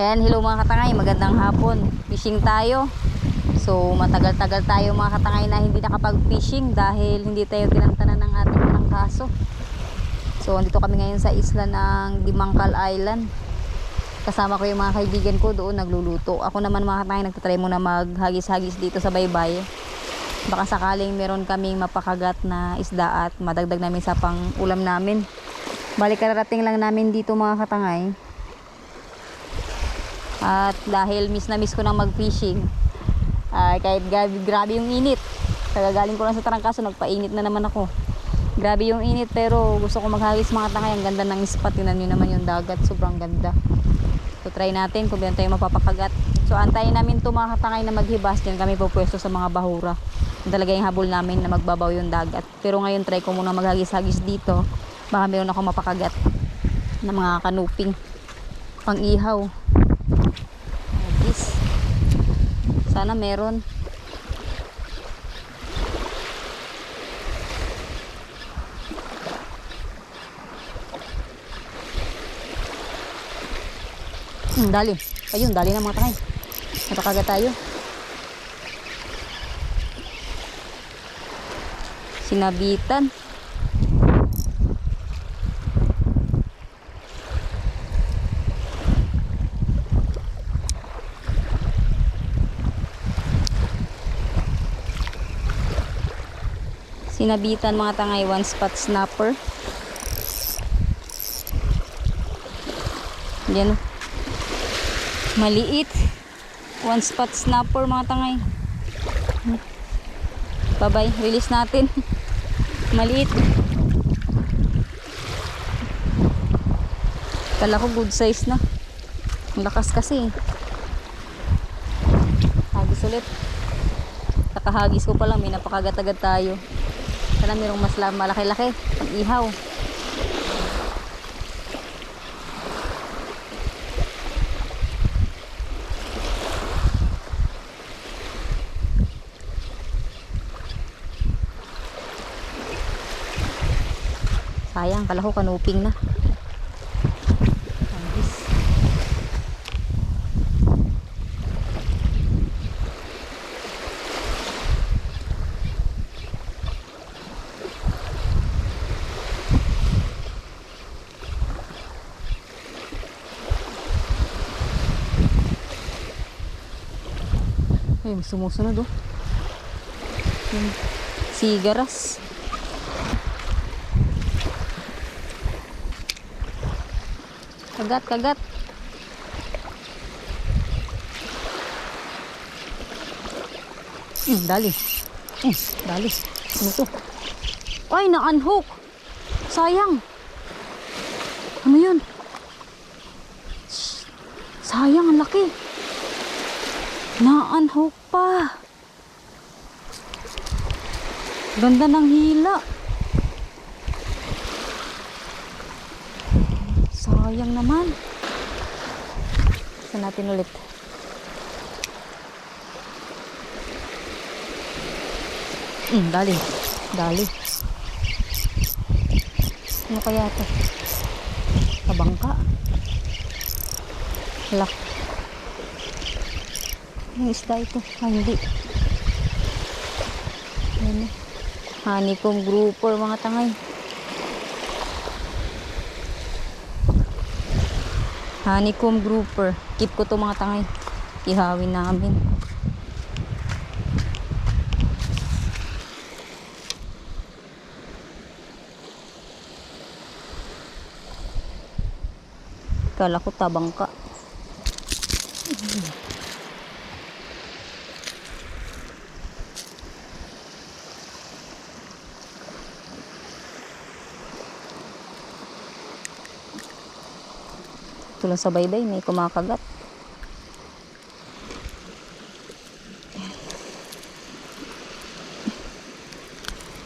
Ayan, hello mga katangay, magandang hapon. Fishing tayo. So, matagal-tagal tayo mga katangay na hindi nakapag-fishing dahil hindi tayo tinantanan ng ating mga kaso. So, andito kami ngayon sa isla ng Dimangkal Island. Kasama ko yung mga kaibigan ko doon nagluluto. Ako naman mga katangay nagtatry muna maghagis-hagis dito sa baybay. Baka sakaling meron kaming mapakagat na isda at madagdag namin sa pang ulam namin. Balik kararating lang namin dito mga katangay. At dahil miss na miss ko nang mag-fishing, ay kahit grabe, grabe yung init. Kagagaling ko lang sa trangkaso, nagpainit na naman ako. Grabe yung init pero gusto ko maghagis mga tangay. Ang ganda ng spot. Tinan nyo naman yung dagat. Sobrang ganda. So try natin kung meron tayo mapapakagat. So antayin namin to mga katangay na maghibas. Diyan kami pupwesto sa mga bahura. Talaga yung habol namin na magbabaw yung dagat. Pero ngayon try ko muna maghagis-hagis dito. Baka meron ako mapakagat na mga kanuping. Pang ihaw. Agis. Sana meron. Hmm, dali. Ayun, dali na mga takay. Napakagat tayo. Sinabitan. Sinabitan mga tangay one spot snapper. Yan. Maliit. One spot snapper mga tangay. Bye-bye. Release natin. Maliit. Kala ko good size na. Ang lakas kasi. Hagis ulit. Kakahagis ko pa lang. May napakagat-agad tayo. Sana mayroong mas la- malaki-laki. Ihaw. Sayang, kala ko kanuping na. Agis. Ay, may sumusunod oh. Yung sigaras. Kagat, kagat. Hmm, dali. Hmm, dali. Ano to? Ay, na-unhook. Sayang. Ano yun? Shh. Sayang, ang laki. Na-unhook pa. Ganda ng hila. Sayang naman. Saan natin ulit? Hmm, dali. Dali. Ano kaya to? Kabangka? Hala. Yung isda ito. Ah, hindi. Ano? Honeycomb grouper mga tangay. Honeycomb grouper. Keep ko to mga tangay. Ihawin namin. Kala ko tabang ka. Lang sa bayday, may kumakagat.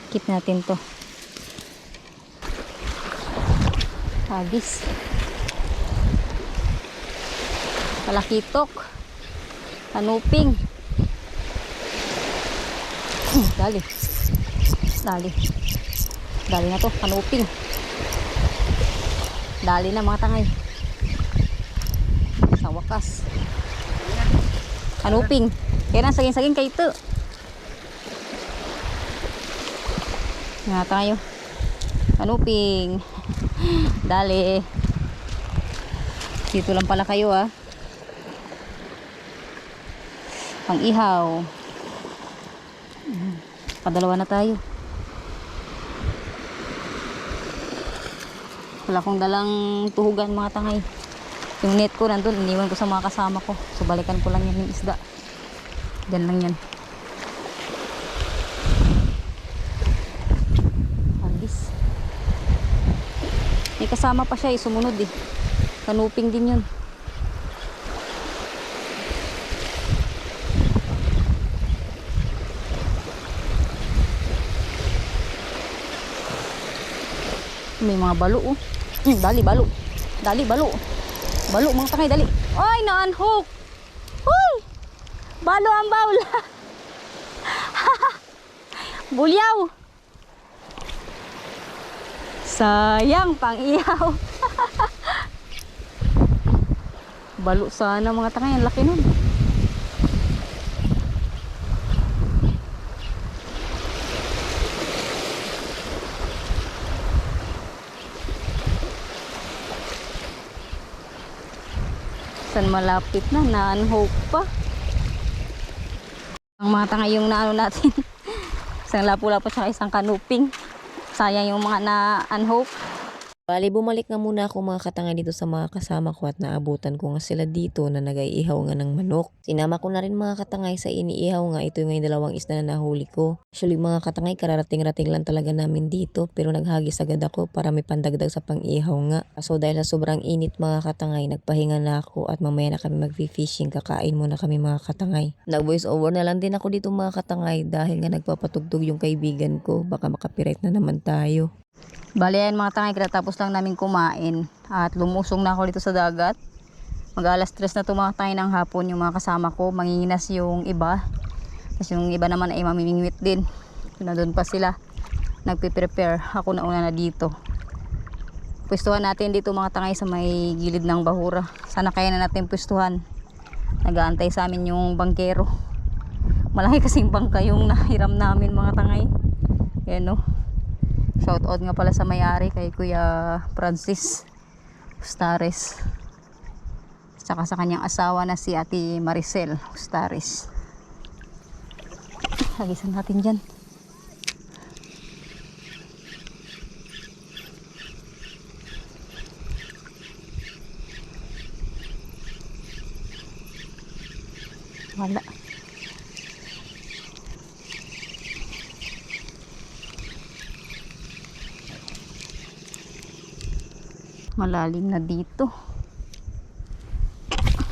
Keep natin to. Hagis. Palakitok. Kanuping. Hmm, dali. Dali. Dali na to, kanuping. Dali na mga tangay. Sawa. wakas. Kanuping. Kaya na saging-saging kay ito. Nga tayo. Kanuping. Dali. Dito lang pala kayo ah. Pang ihaw. Padalawa na tayo. Wala akong dalang tuhugan mga tangay. Yung net ko nandun, iniwan ko sa mga kasama ko. So balikan ko lang yan yung isda. Diyan lang yan. Agis. May kasama pa siya eh, sumunod eh. Kanuping din yun. May mga balo oh. Hmm, dali balo. Dali balo. Balo mga tangay dali. Ay na-unhook. Hoy! Balo ang baul. Bulyaw. Sayang pang ihaw. balo sana mga tangay ang laki nun. San malapit na, na-unhook pa. Ang mga tanga yung naano natin. isang lapu-lapu tsaka isang kanuping. Sayang yung mga na-unhook. Bali, bumalik nga muna ako mga katanga dito sa mga kasama ko at naabutan ko nga sila dito na nag-iihaw nga ng manok. Sinama ko na rin mga katangay sa iniihaw nga. Ito nga yung dalawang isda na nahuli ko. Actually mga katangay, kararating-rating lang talaga namin dito pero naghagis agad ako para may pandagdag sa pang-ihaw nga. So dahil sa sobrang init mga katangay, nagpahinga na ako at mamaya na kami mag-fishing. Kakain muna kami mga katangay. Nag-voice over na lang din ako dito mga katangay dahil nga nagpapatugtog yung kaibigan ko. Baka makapiret na naman tayo. Bali yan mga tangay, tapos lang namin kumain. At lumusong na ako dito sa dagat. Mag alas tres na tumatay ng hapon yung mga kasama ko. Manginginas yung iba. Tapos yung iba naman ay mamimingwit din. Na doon pa sila. Nagpe-prepare. Ako na una na dito. Pwestuhan natin dito mga tangay sa may gilid ng bahura. Sana kaya na natin pwestuhan. Nag-aantay sa amin yung bangkero. Malaki kasing bangka yung nahiram namin mga tangay. Yan no. Shout out nga pala sa may-ari kay Kuya Francis Ustares. Tsaka sa kanyang asawa na si Ate Maricel Ustares. Hagisan natin dyan. Wala. Malalim na dito.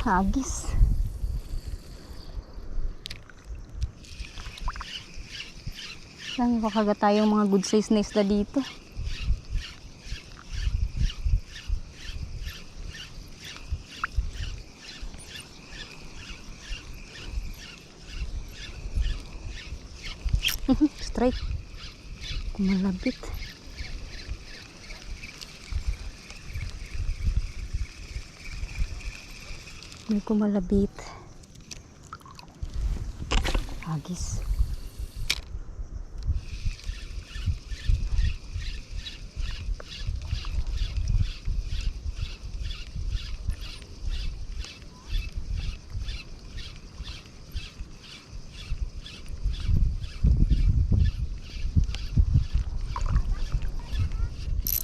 Hagis. Lang kakagat tayong mga good size na isda dito. Strike kumalabit May kumalabit. Agis.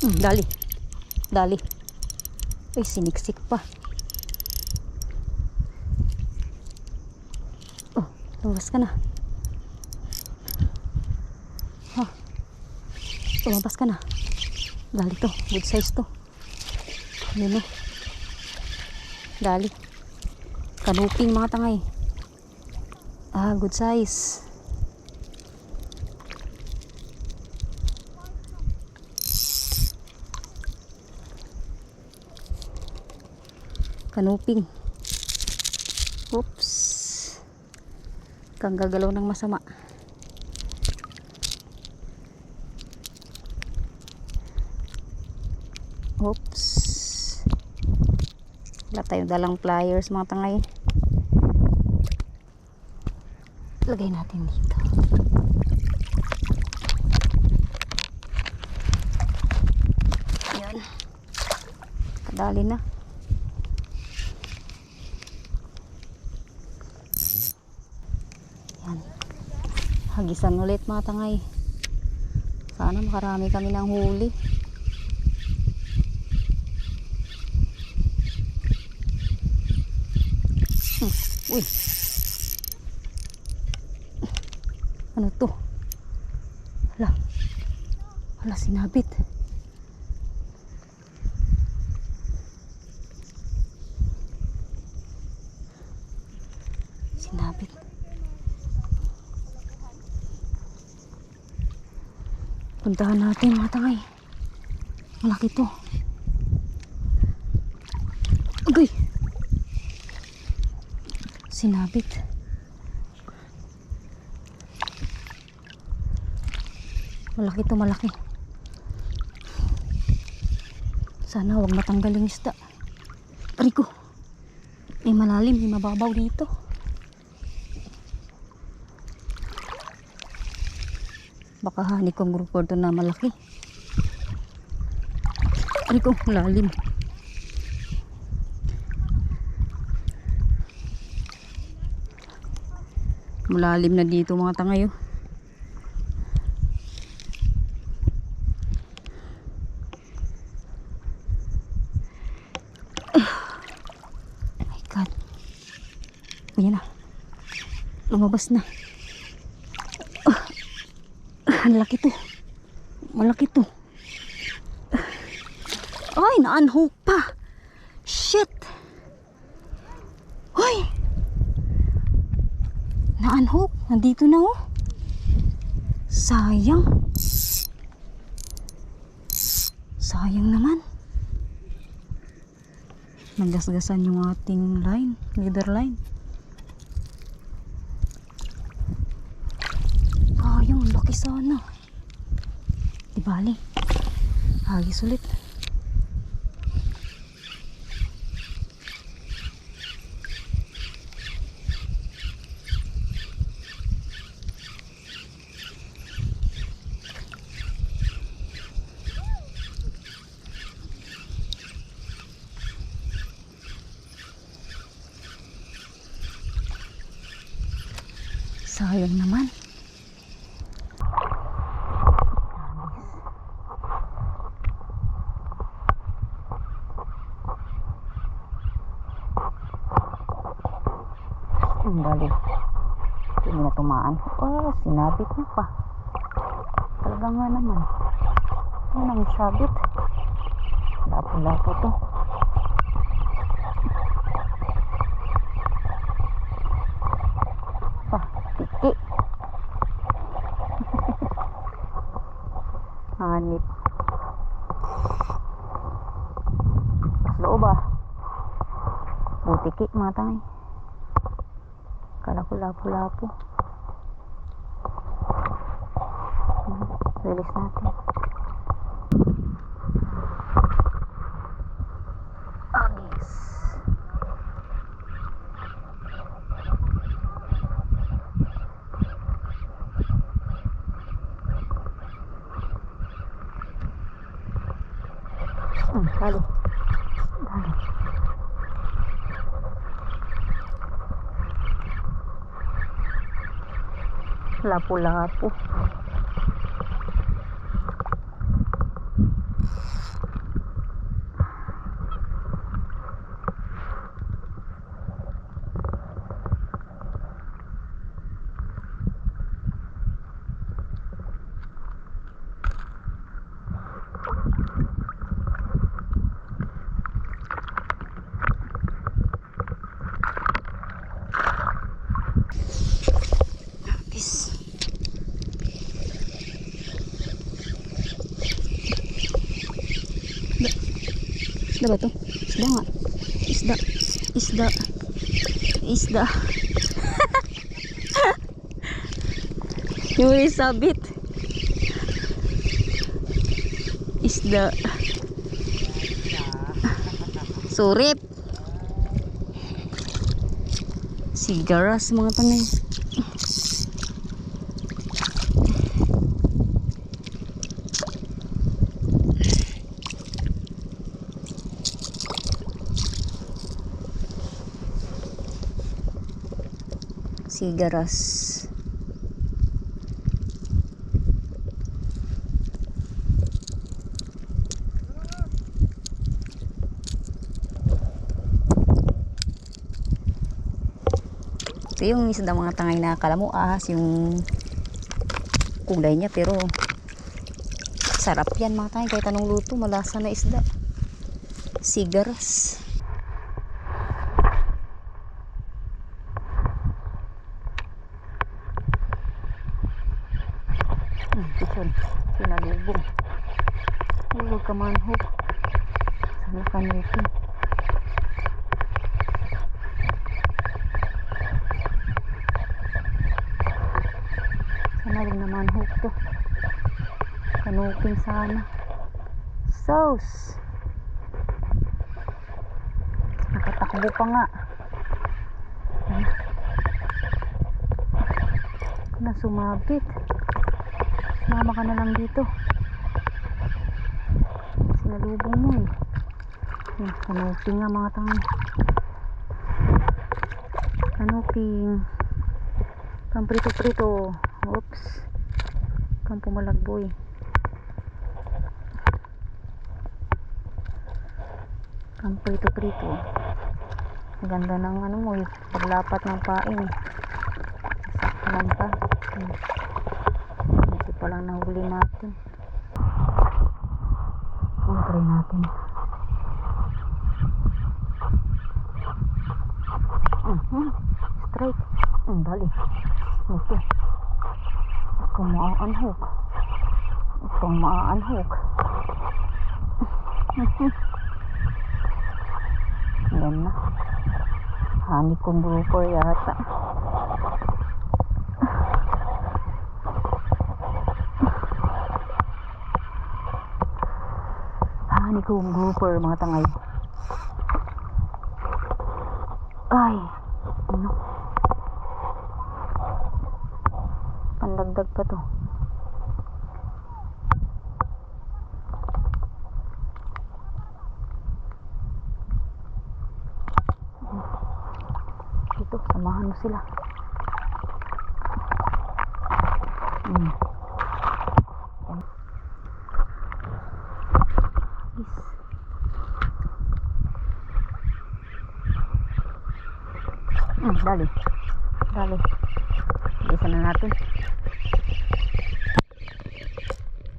Hmm, dali. Dali. Ay, siniksik pa. Lumabas ka na. Ha. Lumabas ka na. Dali to. Good size to. Yun o. Dali. Kanuping mga tangay. Ah, good size. Kanuping. Oops kang gagalaw ng masama oops Wala tayo dalang pliers mga tangay. Lagay natin dito. Yan. Kadali na. Hagisan ulit mga tangay. Sana makarami kami ng huli. Hmm. Uy. Ano to? Hala. Hala, sinabit. Sinabit. Puntahan natin mga tangay. Malaki to. Agay! Sinabit. Malaki to, malaki. Sana wag matanggal yung isda. Ko. May malalim, may mababaw dito. Baka hani kong grouper to na malaki. Aray ko, lalim. Malalim na dito mga tangayo. Oh my God. Ayan na. Lumabas na. Ang laki to. Malaki to. Ay, na-unhook pa. Shit. Hoy. Na-unhook. Nandito na oh. Sayang. Sayang naman. Nagasgasan yung ating line. Leader line. Laki sana. Di bali. Hagis ulit. Sayang naman. Ang dali. Hindi na tumaan. Oh, sinabit na pa. Talaga nga naman. Ano ang sabit? Lapo-lapo to. Pa, tiki. Hanip. Loob ah. Butiki mga tangay. Lapo-lapo. Hmm, Release natin. Agis. Hmm, dali. Dali. Lapu-lapu. Isda ba ito? Isda nga. Isda. Isda. Isda. Yung sabit. Isda. Surip. Sigaras mga tangay. Sigaras. Ito yung isa ng mga tangay na kala mo ahas yung kulay niya pero sarap yan mga tangay. Kahit anong luto malasa na isda. Sigaras hmm, pichon sinalubong ay huwag ka manhog sana ka nito Sana rin naman hook to. Kanupin sana. Sauce. Nakatakbo pa nga. Na sumabit. Mama ka na lang dito. Sinalubong mo eh. Kanupin nga mga tangan. Kanuping. Pamprito-prito. Oops. Kampo malagboy. Kampo ito-prito. Ang ganda ng ano mo, paglapat ng pain. Saklan pa. Hmm. Ito pa lang nahuli natin. Oh, try natin. Mhm. Straight. Ang dali. Ito. Ikaw maaanhok. Ikaw maaanhok. Yan na. Honeycomb grouper yata. Honeycomb grouper mga tangay. Ay. Ano? Pandagdag pa to. Dito, samahan mo sila. Hmm. Yes. Hmm, dali. Dali. Isa na natin.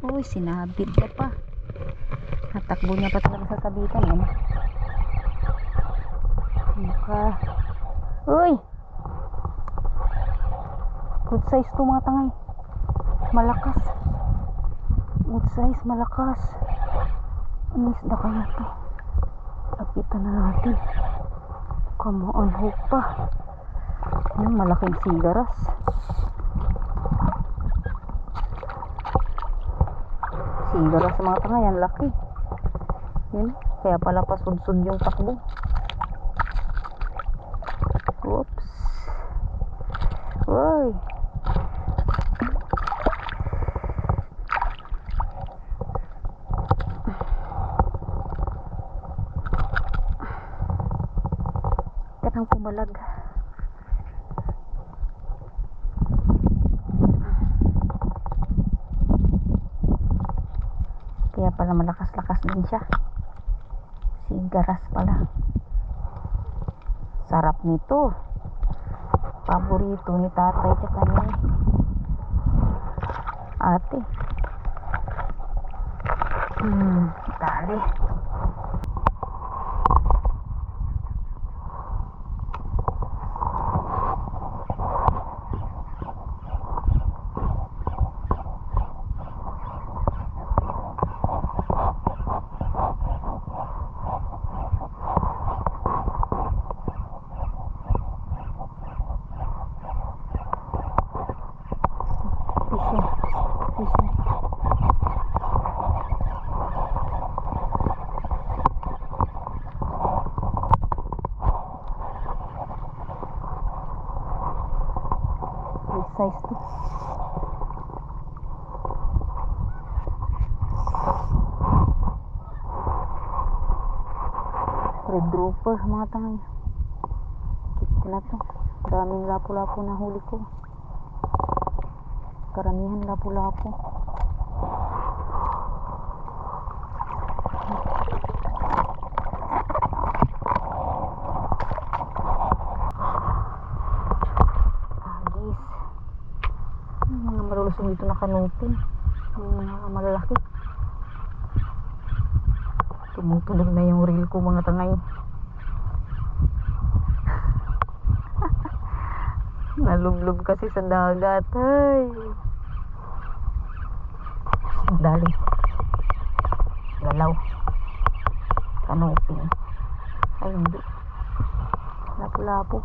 Uy, sinabit ka pa. Natakbo niya pa talaga sa sabitan. Ano? Maka. Uy! Good size to. Malakas. Good size, malakas. Ano isda kaya to? Nakita na natin. Come on, hook pa. Ano, malaking sigaras. Sigaras mga tangay, ang laki. Yun, kaya pala pasudsud yung takbo. Oops. Uy. Katang pumalag. Kaya pala malakas-lakas din siya. Sigaras pala. Sarap nito. Paborito ni tatay tsaka ni ate. Hmm, dali. Fishing. Fishing. Big size to. Red grouper, mga tangay. Ito na to. Daming lapo-lapo na huli ko. Karamihan lapo-lapo. Agis. Yung mga malulusong dito na kanupin. Yung mga malalaki. Tumutunog na yung reel ko mga tangay. Nalublob kasi sa dagat. Ay. Dali. Galaw. Kanupin. Ay hindi. Lapo-lapo.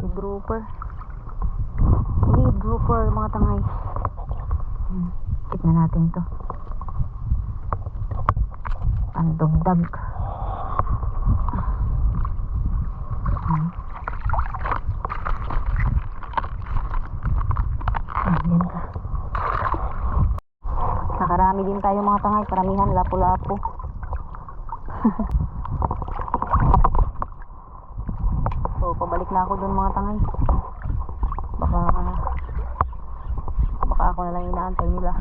Si grouper. Hindi, grouper mga tangay. Hmm. Keep na natin to. Pandugdag. Hmm. Ayan ka. Nakarami din tayo mga tangay. Karamihan, lapo-lapo. so, pabalik na ako dun mga tangay. Baka, baka ako na lang inaantay nila.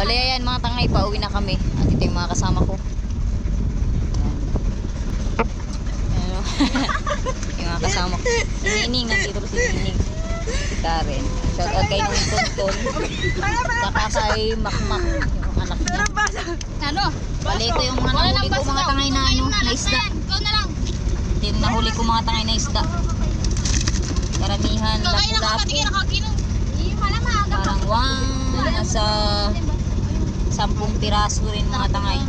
Bale, ayan mga tangay, pauwi na kami. At ito yung mga kasama ko. Ayan yung mga kasama ko. Nining, nandito pa si Nining. Si Karen. Shout out kay Nung Tonton. Saka kay Makmak. Ano? Bale, ito yung mga nahuli ko mga tangay na, ano, na isda. Ikaw na lang. Ito yung nahuli ko mga tangay na isda. Karamihan, lapu-lapu. Hindi. Parang wang, nasa sampung piraso rin mga tangay.